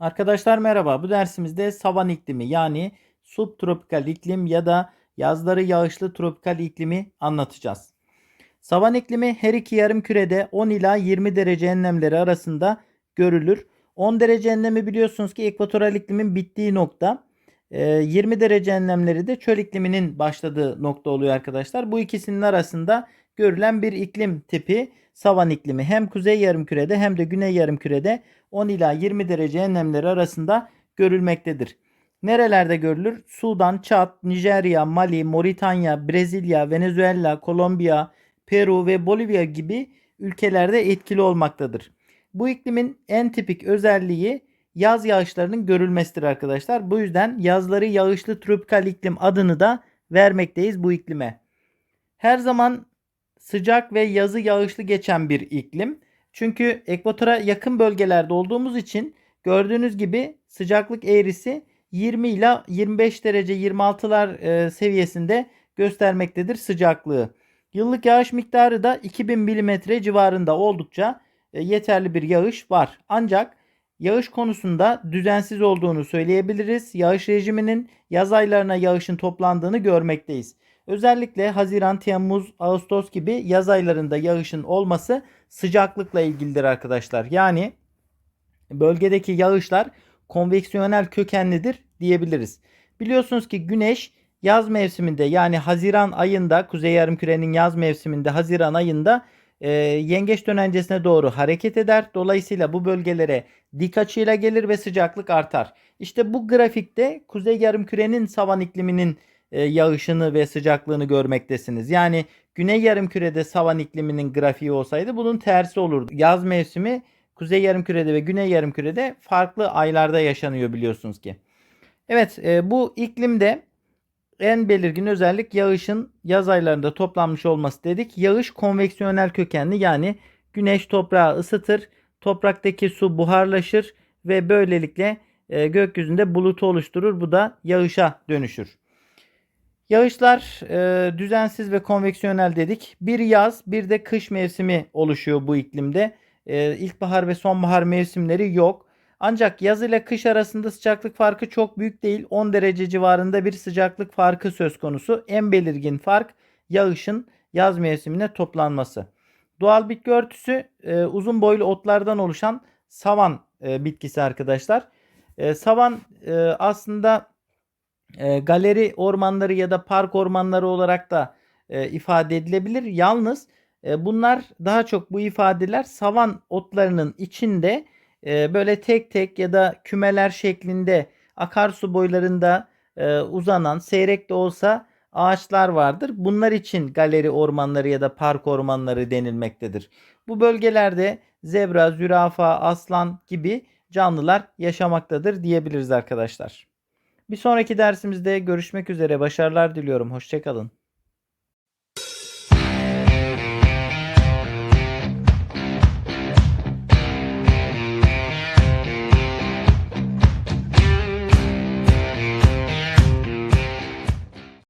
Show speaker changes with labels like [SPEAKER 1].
[SPEAKER 1] Arkadaşlar merhaba. Bu dersimizde savan iklimi yani subtropikal iklim ya da yazları yağışlı tropikal iklimi anlatacağız. Savan iklimi her iki yarım kürede 10 ila 20 derece enlemleri arasında görülür. 10 derece enlemi biliyorsunuz ki ekvatoral iklimin bittiği nokta. Ee, 20 derece enlemleri de çöl ikliminin başladığı nokta oluyor arkadaşlar. Bu ikisinin arasında görülen bir iklim tipi savan iklimi. Hem kuzey yarımkürede hem de güney yarımkürede 10 ila 20 derece enlemleri arasında görülmektedir. Nerelerde görülür? Sudan, Çat, Nijerya, Mali, Moritanya, Brezilya, Venezuela, Kolombiya, Peru ve Bolivya gibi ülkelerde etkili olmaktadır. Bu iklimin en tipik özelliği yaz yağışlarının görülmesidir arkadaşlar. Bu yüzden yazları yağışlı tropikal iklim adını da vermekteyiz bu iklime. Her zaman sıcak ve yazı yağışlı geçen bir iklim. Çünkü ekvatora yakın bölgelerde olduğumuz için gördüğünüz gibi sıcaklık eğrisi 20 ile 25 derece 26'lar e, seviyesinde göstermektedir sıcaklığı. Yıllık yağış miktarı da 2000 mm civarında oldukça e, yeterli bir yağış var. Ancak yağış konusunda düzensiz olduğunu söyleyebiliriz. Yağış rejiminin yaz aylarına yağışın toplandığını görmekteyiz. Özellikle Haziran, Temmuz, Ağustos gibi yaz aylarında yağışın olması sıcaklıkla ilgilidir arkadaşlar. Yani bölgedeki yağışlar konveksiyonel kökenlidir diyebiliriz. Biliyorsunuz ki güneş yaz mevsiminde yani Haziran ayında Kuzey Yarımküre'nin yaz mevsiminde Haziran ayında e, yengeç dönencesine doğru hareket eder. Dolayısıyla bu bölgelere dik açıyla gelir ve sıcaklık artar. İşte bu grafikte Kuzey Yarımküre'nin savan ikliminin yağışını ve sıcaklığını görmektesiniz. Yani Güney Yarımküre'de savan ikliminin grafiği olsaydı bunun tersi olurdu. Yaz mevsimi Kuzey Yarımküre'de ve Güney Yarımküre'de farklı aylarda yaşanıyor biliyorsunuz ki. Evet e, bu iklimde en belirgin özellik yağışın yaz aylarında toplanmış olması dedik. Yağış konveksiyonel kökenli yani güneş toprağı ısıtır, topraktaki su buharlaşır ve böylelikle e, gökyüzünde bulutu oluşturur. Bu da yağışa dönüşür. Yağışlar e, düzensiz ve konveksiyonel dedik. Bir yaz bir de kış mevsimi oluşuyor bu iklimde. E, ilkbahar ve sonbahar mevsimleri yok. Ancak yaz ile kış arasında sıcaklık farkı çok büyük değil. 10 derece civarında bir sıcaklık farkı söz konusu. En belirgin fark yağışın yaz mevsimine toplanması. Doğal bitki örtüsü e, uzun boylu otlardan oluşan savan e, bitkisi arkadaşlar. E, savan e, aslında e, galeri ormanları ya da park ormanları olarak da e, ifade edilebilir. Yalnız e, bunlar daha çok bu ifadeler savan otlarının içinde e, böyle tek tek ya da kümeler şeklinde akarsu boylarında e, uzanan seyrek de olsa ağaçlar vardır. Bunlar için galeri ormanları ya da park ormanları denilmektedir. Bu bölgelerde zebra, zürafa, aslan gibi canlılar yaşamaktadır diyebiliriz arkadaşlar. Bir sonraki dersimizde görüşmek üzere. Başarılar diliyorum. Hoşçakalın.